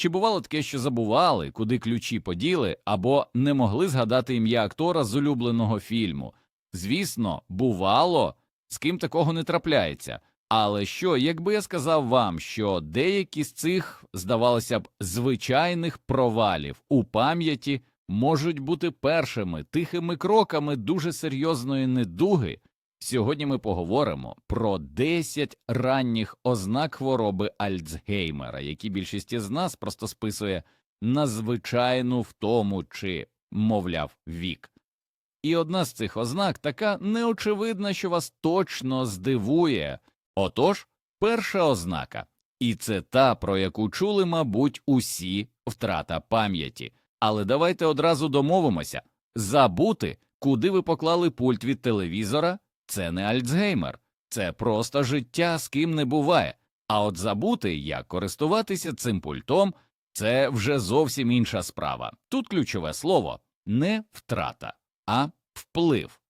Чи бувало таке, що забували, куди ключі поділи, або не могли згадати ім'я актора з улюбленого фільму? Звісно, бувало, з ким такого не трапляється. Але що, якби я сказав вам, що деякі з цих, здавалося б, звичайних провалів у пам'яті можуть бути першими тихими кроками дуже серйозної недуги, сьогодні ми поговоримо про 10 ранніх ознак хвороби Альцгеймера, які більшість із нас просто списує на звичайну втому чи, мовляв, вік. І одна з цих ознак така неочевидна, що вас точно здивує. Отож, перша ознака, і це та, про яку чули, мабуть, усі втрата пам'яті. Але давайте одразу домовимося забути, куди ви поклали пульт від телевізора, це не Альцгеймер, це просто життя з ким не буває. А от забути, як користуватися цим пультом, це вже зовсім інша справа. Тут ключове слово не втрата, а вплив.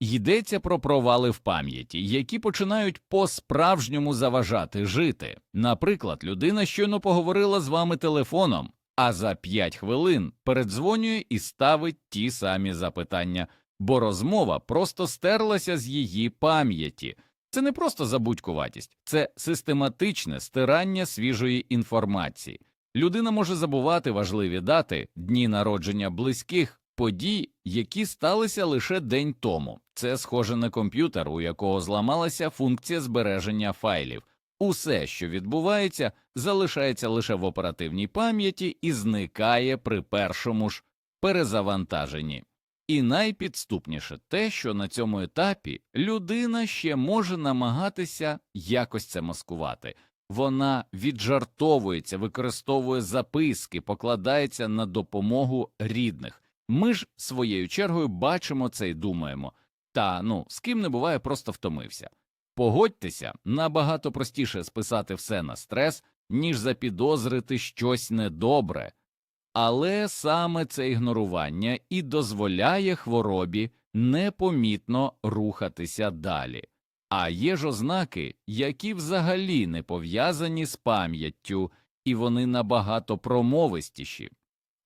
Йдеться про провали в пам'яті, які починають по-справжньому заважати жити. Наприклад, людина щойно поговорила з вами телефоном, а за 5 хвилин передзвонює і ставить ті самі запитання, бо розмова просто стерлася з її пам'яті. Це не просто забудькуватість, це систематичне стирання свіжої інформації. Людина може забувати важливі дати, дні народження близьких, подій, які сталися лише день тому. Це схоже на комп'ютер, у якого зламалася функція збереження файлів. Усе, що відбувається, залишається лише в оперативній пам'яті і зникає при першому ж перезавантаженні. І найпідступніше те, що на цьому етапі людина ще може намагатися якось це маскувати. Вона віджартовується, використовує записки, покладається на допомогу рідних. Ми ж своєю чергою бачимо це і думаємо. Та ну з ким не буває, просто втомився. Погодьтеся, набагато простіше списати все на стрес, ніж запідозрити щось недобре. Але саме це ігнорування і дозволяє хворобі непомітно рухатися далі. А є ж ознаки, які взагалі не пов'язані з пам'яттю, і вони набагато промовистіші.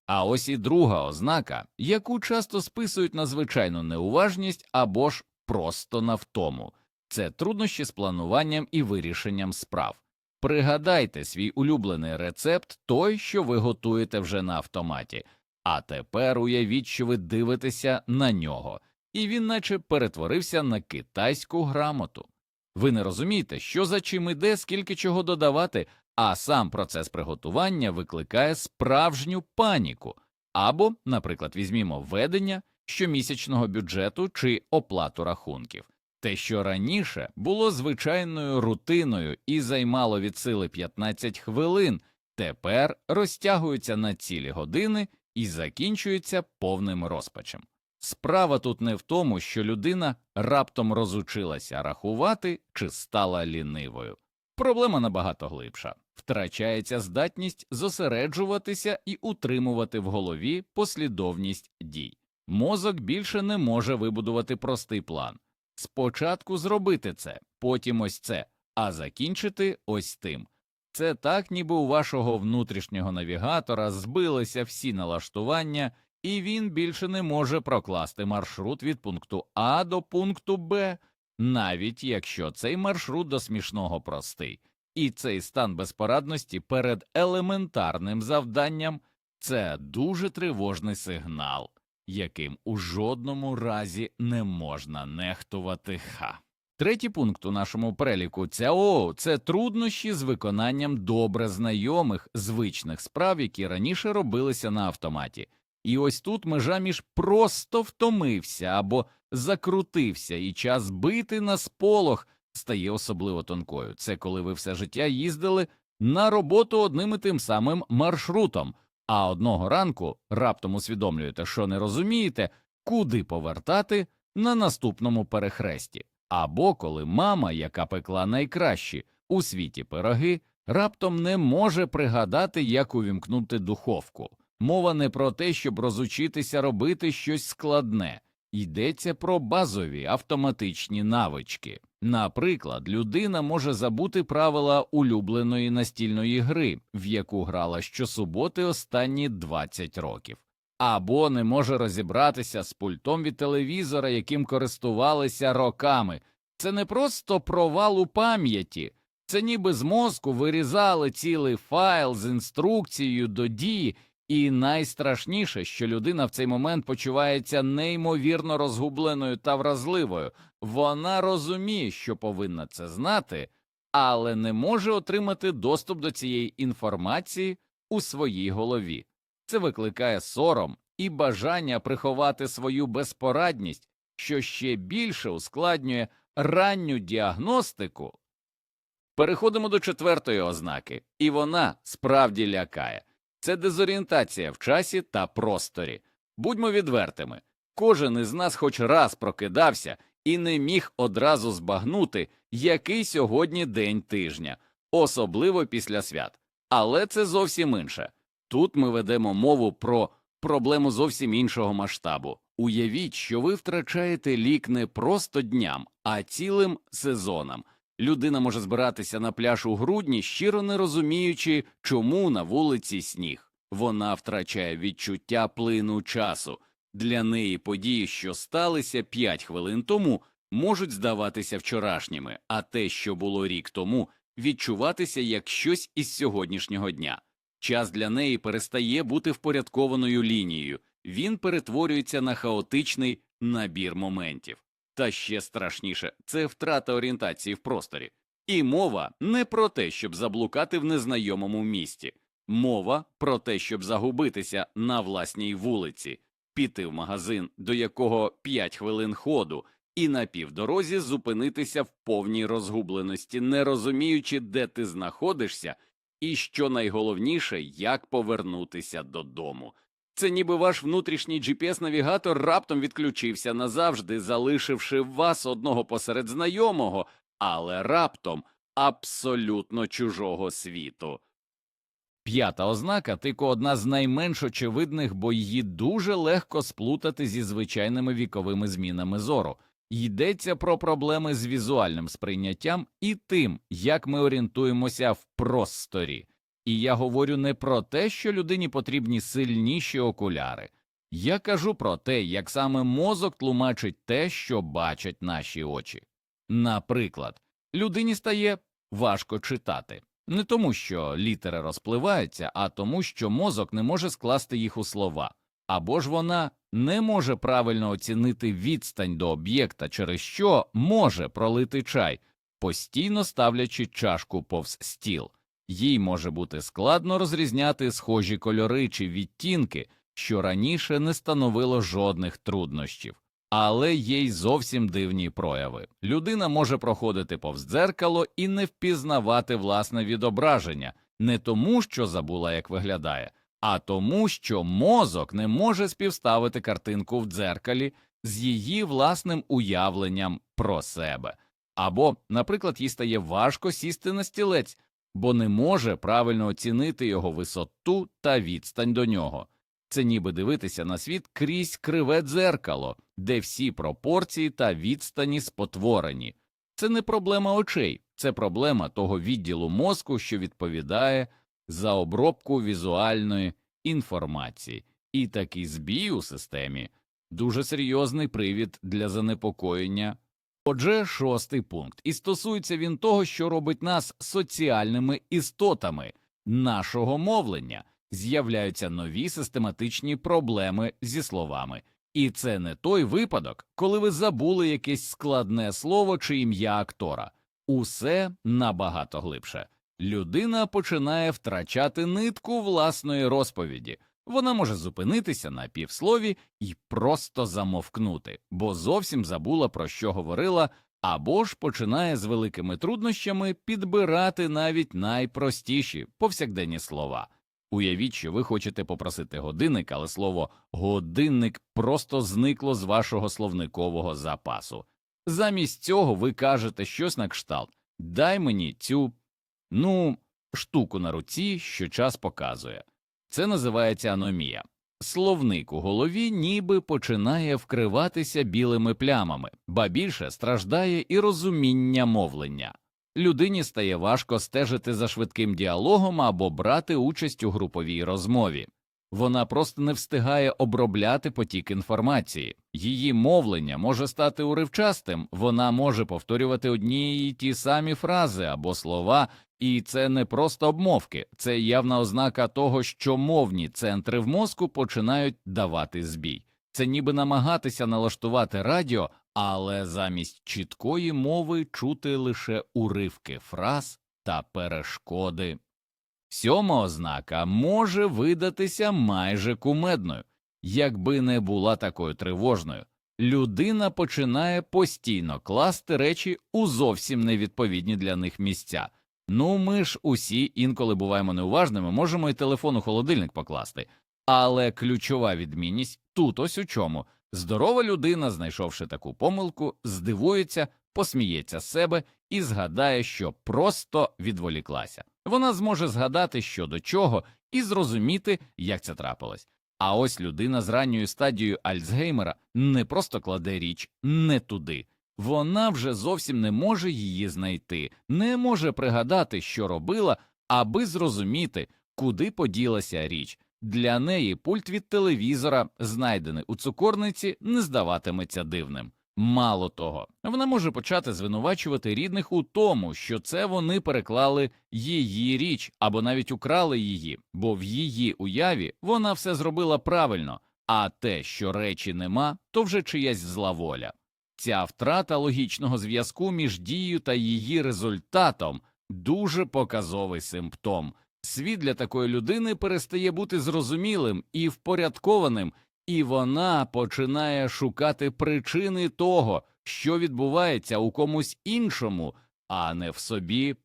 А ось і друга ознака, яку часто списують на звичайну неуважність або ж просто на втому це труднощі з плануванням і вирішенням справ. Пригадайте свій улюблений рецепт, той, що ви готуєте вже на автоматі, а тепер уявіть, що ви дивитеся на нього, і він наче перетворився на китайську грамоту. Ви не розумієте, що за чим іде, скільки чого додавати, а сам процес приготування викликає справжню паніку. Або, наприклад, візьмімо ведення щомісячного бюджету чи оплату рахунків. Те, що раніше було звичайною рутиною і займало від сили 15 хвилин, тепер розтягується на цілі години і закінчується повним розпачем. Справа тут не в тому, що людина раптом розучилася рахувати чи стала лінивою. Проблема набагато глибша втрачається здатність зосереджуватися і утримувати в голові послідовність дій. Мозок більше не може вибудувати простий план. Спочатку зробити це, потім ось це, а закінчити ось тим. Це так, ніби у вашого внутрішнього навігатора збилися всі налаштування, і він більше не може прокласти маршрут від пункту А до пункту Б, навіть якщо цей маршрут до смішного простий. І цей стан безпорадності перед елементарним завданням це дуже тривожний сигнал яким у жодному разі не можна нехтувати ха. Третій пункт у нашому переліку це о, це труднощі з виконанням добре знайомих звичних справ, які раніше робилися на автоматі. І ось тут межа між просто втомився або закрутився, і час бити на сполох стає особливо тонкою. Це коли ви все життя їздили на роботу одним і тим самим маршрутом, а одного ранку раптом усвідомлюєте, що не розумієте, куди повертати на наступному перехресті, або коли мама, яка пекла найкращі у світі пироги, раптом не може пригадати, як увімкнути духовку. Мова не про те, щоб розучитися робити щось складне, йдеться про базові автоматичні навички. Наприклад, людина може забути правила улюбленої настільної гри, в яку грала щосуботи останні 20 років, або не може розібратися з пультом від телевізора, яким користувалися роками. Це не просто провал у пам'яті, це ніби з мозку вирізали цілий файл з інструкцією до дії, і найстрашніше, що людина в цей момент почувається неймовірно розгубленою та вразливою. Вона розуміє, що повинна це знати, але не може отримати доступ до цієї інформації у своїй голові. Це викликає сором і бажання приховати свою безпорадність, що ще більше ускладнює ранню діагностику. Переходимо до четвертої ознаки, і вона справді лякає це дезорієнтація в часі та просторі. Будьмо відвертими, кожен із нас хоч раз прокидався і не міг одразу збагнути, який сьогодні день тижня, особливо після свят. Але це зовсім інше. Тут ми ведемо мову про проблему зовсім іншого масштабу. Уявіть, що ви втрачаєте лік не просто дням, а цілим сезоном. Людина може збиратися на пляж у грудні, щиро не розуміючи, чому на вулиці сніг. Вона втрачає відчуття плину часу. Для неї події, що сталися 5 хвилин тому, можуть здаватися вчорашніми, а те, що було рік тому, відчуватися як щось із сьогоднішнього дня. Час для неї перестає бути впорядкованою лінією, він перетворюється на хаотичний набір моментів. Та ще страшніше це втрата орієнтації в просторі. І мова не про те, щоб заблукати в незнайомому місті, мова про те, щоб загубитися на власній вулиці, піти в магазин, до якого 5 хвилин ходу, і на півдорозі зупинитися в повній розгубленості, не розуміючи, де ти знаходишся, і що найголовніше, як повернутися додому. Це ніби ваш внутрішній GPS-навігатор раптом відключився назавжди, залишивши вас одного посеред знайомого, але раптом абсолютно чужого світу. П'ята ознака тико одна з найменш очевидних, бо її дуже легко сплутати зі звичайними віковими змінами зору. Йдеться про проблеми з візуальним сприйняттям і тим, як ми орієнтуємося в просторі. І я говорю не про те, що людині потрібні сильніші окуляри. Я кажу про те, як саме мозок тлумачить те, що бачать наші очі. Наприклад, людині стає важко читати не тому, що літери розпливаються, а тому, що мозок не може скласти їх у слова, або ж вона не може правильно оцінити відстань до об'єкта, через що може пролити чай, постійно ставлячи чашку повз стіл. Їй може бути складно розрізняти схожі кольори чи відтінки, що раніше не становило жодних труднощів, але є й зовсім дивні прояви. Людина може проходити повз дзеркало і не впізнавати власне відображення, не тому, що забула, як виглядає, а тому, що мозок не може співставити картинку в дзеркалі з її власним уявленням про себе. Або, наприклад, їй стає важко сісти на стілець бо не може правильно оцінити його висоту та відстань до нього. Це ніби дивитися на світ крізь криве дзеркало, де всі пропорції та відстані спотворені. Це не проблема очей, це проблема того відділу мозку, що відповідає за обробку візуальної інформації, і такий збій у системі дуже серйозний привід для занепокоєння Отже, шостий пункт, і стосується він того, що робить нас соціальними істотами нашого мовлення, з'являються нові систематичні проблеми зі словами, і це не той випадок, коли ви забули якесь складне слово чи ім'я актора. Усе набагато глибше. Людина починає втрачати нитку власної розповіді. Вона може зупинитися на півслові і просто замовкнути, бо зовсім забула про що говорила, або ж починає з великими труднощами підбирати навіть найпростіші повсякденні слова. Уявіть, що ви хочете попросити годинник, але слово годинник просто зникло з вашого словникового запасу. Замість цього ви кажете щось на кшталт дай мені цю ну штуку на руці, що час показує. Це називається аномія. словник у голові ніби починає вкриватися білими плямами, ба більше страждає і розуміння мовлення. Людині стає важко стежити за швидким діалогом або брати участь у груповій розмові. Вона просто не встигає обробляти потік інформації. Її мовлення може стати уривчастим, вона може повторювати одні й ті самі фрази або слова, і це не просто обмовки, це явна ознака того, що мовні центри в мозку починають давати збій. Це ніби намагатися налаштувати радіо, але замість чіткої мови чути лише уривки фраз та перешкоди. Сьома ознака може видатися майже кумедною, якби не була такою тривожною. Людина починає постійно класти речі у зовсім невідповідні для них місця. Ну, ми ж усі інколи буваємо неуважними, можемо і телефон у холодильник покласти. Але ключова відмінність тут ось у чому. Здорова людина, знайшовши таку помилку, здивується, посміється з себе і згадає, що просто відволіклася. Вона зможе згадати, що до чого, і зрозуміти, як це трапилось. А ось людина з ранньою стадією Альцгеймера не просто кладе річ не туди, вона вже зовсім не може її знайти, не може пригадати, що робила, аби зрозуміти, куди поділася річ. Для неї пульт від телевізора, знайдений у цукорниці, не здаватиметься дивним. Мало того, вона може почати звинувачувати рідних у тому, що це вони переклали її річ або навіть украли її, бо в її уяві вона все зробила правильно, а те, що речі нема, то вже чиясь зла воля. Ця втрата логічного зв'язку між дією та її результатом дуже показовий симптом. Світ для такої людини перестає бути зрозумілим і впорядкованим, і вона починає шукати причини того, що відбувається у комусь іншому, а не в собі.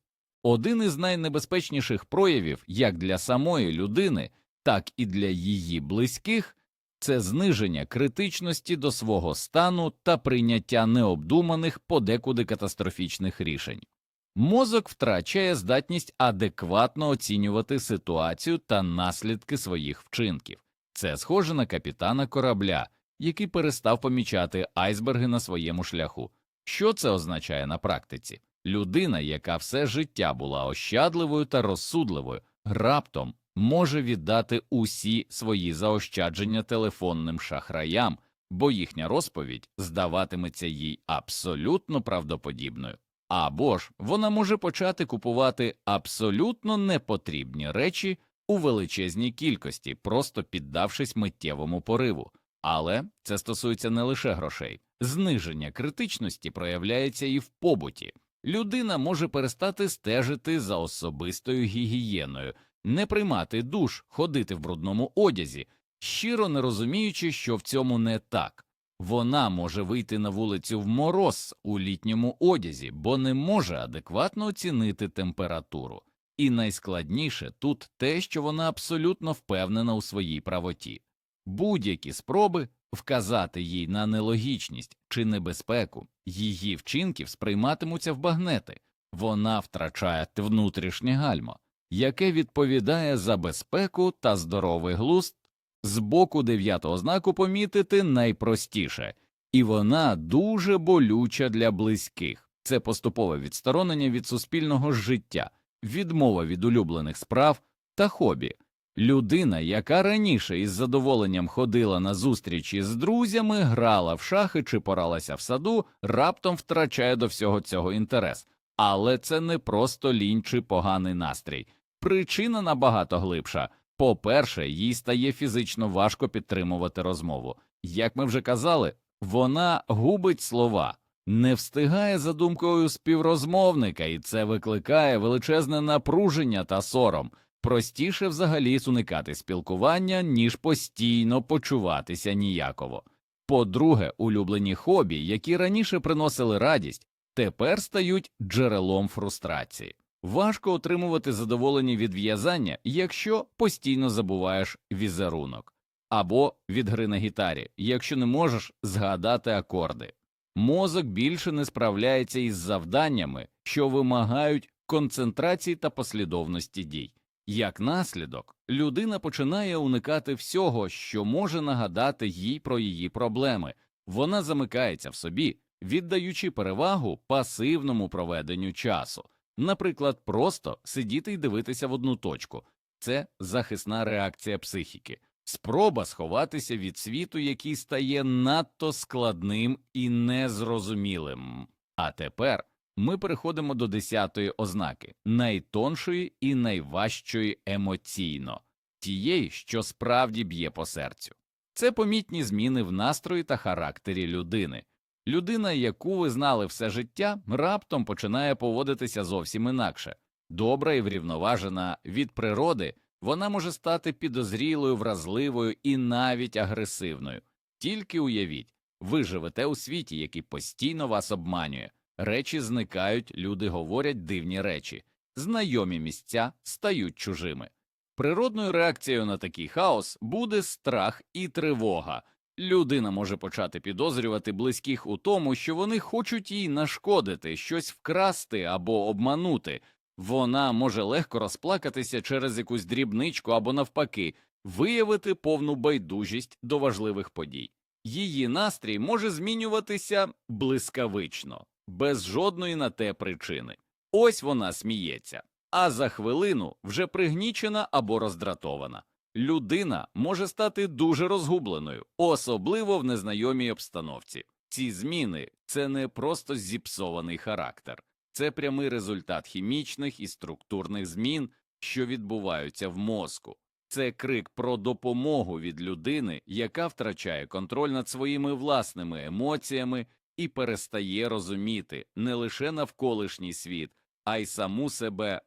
Один із найнебезпечніших проявів як для самої людини, так і для її близьких це зниження критичності до свого стану та прийняття необдуманих подекуди катастрофічних рішень. Мозок втрачає здатність адекватно оцінювати ситуацію та наслідки своїх вчинків. Це схоже на капітана корабля, який перестав помічати айсберги на своєму шляху. Що це означає на практиці? Людина, яка все життя була ощадливою та розсудливою, раптом може віддати усі свої заощадження телефонним шахраям, бо їхня розповідь здаватиметься їй абсолютно правдоподібною. Або ж вона може почати купувати абсолютно непотрібні речі у величезній кількості, просто піддавшись миттєвому пориву. Але це стосується не лише грошей. Зниження критичності проявляється і в побуті. Людина може перестати стежити за особистою гігієною, не приймати душ, ходити в брудному одязі, щиро не розуміючи, що в цьому не так. Вона може вийти на вулицю в мороз у літньому одязі, бо не може адекватно оцінити температуру. І найскладніше тут те, що вона абсолютно впевнена у своїй правоті. Будь-які спроби вказати їй на нелогічність чи небезпеку її вчинків сприйматимуться в багнети, вона втрачає внутрішнє гальмо, яке відповідає за безпеку та здоровий глузд. З боку дев'ятого знаку помітити найпростіше, і вона дуже болюча для близьких. Це поступове відсторонення від суспільного життя, відмова від улюблених справ та хобі. Людина, яка раніше із задоволенням ходила на зустрічі з друзями, грала в шахи чи поралася в саду, раптом втрачає до всього цього інтерес. Але це не просто лінь чи поганий настрій. Причина набагато глибша. По-перше, їй стає фізично важко підтримувати розмову. Як ми вже казали, вона губить слова, не встигає за думкою співрозмовника, і це викликає величезне напруження та сором. Простіше взагалі уникати спілкування, ніж постійно почуватися ніяково. По-друге, улюблені хобі, які раніше приносили радість, тепер стають джерелом фрустрації. Важко отримувати задоволення від в'язання, якщо постійно забуваєш візерунок, або від гри на гітарі, якщо не можеш згадати акорди. Мозок більше не справляється із завданнями, що вимагають концентрації та послідовності дій. Як наслідок, людина починає уникати всього, що може нагадати їй про її проблеми. Вона замикається в собі, віддаючи перевагу пасивному проведенню часу. Наприклад, просто сидіти й дивитися в одну точку це захисна реакція психіки, спроба сховатися від світу, який стає надто складним і незрозумілим. А тепер ми переходимо до десятої ознаки, найтоншої і найважчої емоційно, тієї, що справді б'є по серцю. Це помітні зміни в настрої та характері людини. Людина, яку ви знали все життя, раптом починає поводитися зовсім інакше. Добра і врівноважена від природи, вона може стати підозрілою, вразливою і навіть агресивною. Тільки уявіть, ви живете у світі, який постійно вас обманює. Речі зникають, люди говорять дивні речі, знайомі місця стають чужими. Природною реакцією на такий хаос буде страх і тривога. Людина може почати підозрювати близьких у тому, що вони хочуть їй нашкодити, щось вкрасти або обманути. Вона може легко розплакатися через якусь дрібничку або, навпаки, виявити повну байдужість до важливих подій. Її настрій може змінюватися блискавично, без жодної на те причини. Ось вона сміється, а за хвилину вже пригнічена або роздратована. Людина може стати дуже розгубленою, особливо в незнайомій обстановці. Ці зміни це не просто зіпсований характер, це прямий результат хімічних і структурних змін, що відбуваються в мозку. Це крик про допомогу від людини, яка втрачає контроль над своїми власними емоціями і перестає розуміти не лише навколишній світ, а й саму себе.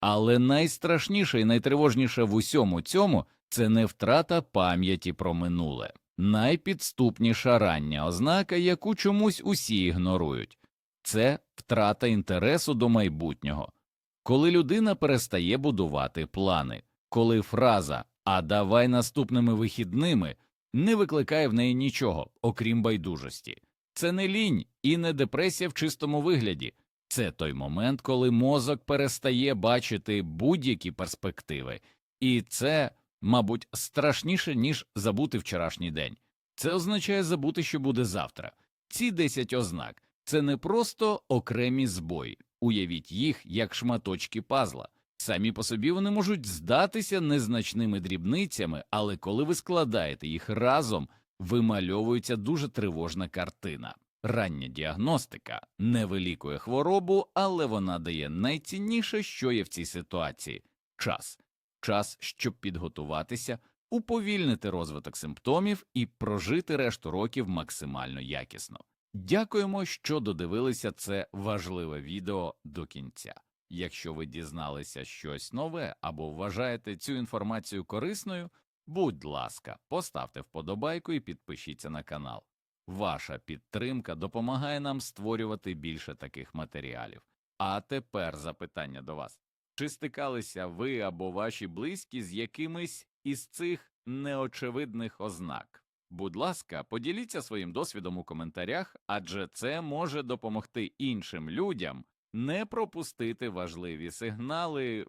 Але найстрашніше і найтривожніше в усьому цьому це не втрата пам'яті про минуле, найпідступніша рання ознака, яку чомусь усі ігнорують це втрата інтересу до майбутнього, коли людина перестає будувати плани, коли фраза А давай наступними вихідними не викликає в неї нічого, окрім байдужості. Це не лінь і не депресія в чистому вигляді. Це той момент, коли мозок перестає бачити будь-які перспективи, і це, мабуть, страшніше, ніж забути вчорашній день. Це означає забути, що буде завтра. Ці 10 ознак це не просто окремі збої, уявіть їх як шматочки пазла. Самі по собі вони можуть здатися незначними дрібницями, але коли ви складаєте їх разом, вимальовується дуже тривожна картина. Рання діагностика не вилікує хворобу, але вона дає найцінніше, що є в цій ситуації час. Час, щоб підготуватися, уповільнити розвиток симптомів і прожити решту років максимально якісно. Дякуємо, що додивилися це важливе відео до кінця. Якщо ви дізналися щось нове або вважаєте цю інформацію корисною, будь ласка, поставте вподобайку і підпишіться на канал. Ваша підтримка допомагає нам створювати більше таких матеріалів. А тепер запитання до вас: чи стикалися ви або ваші близькі з якимись із цих неочевидних ознак? Будь ласка, поділіться своїм досвідом у коментарях, адже це може допомогти іншим людям не пропустити важливі сигнали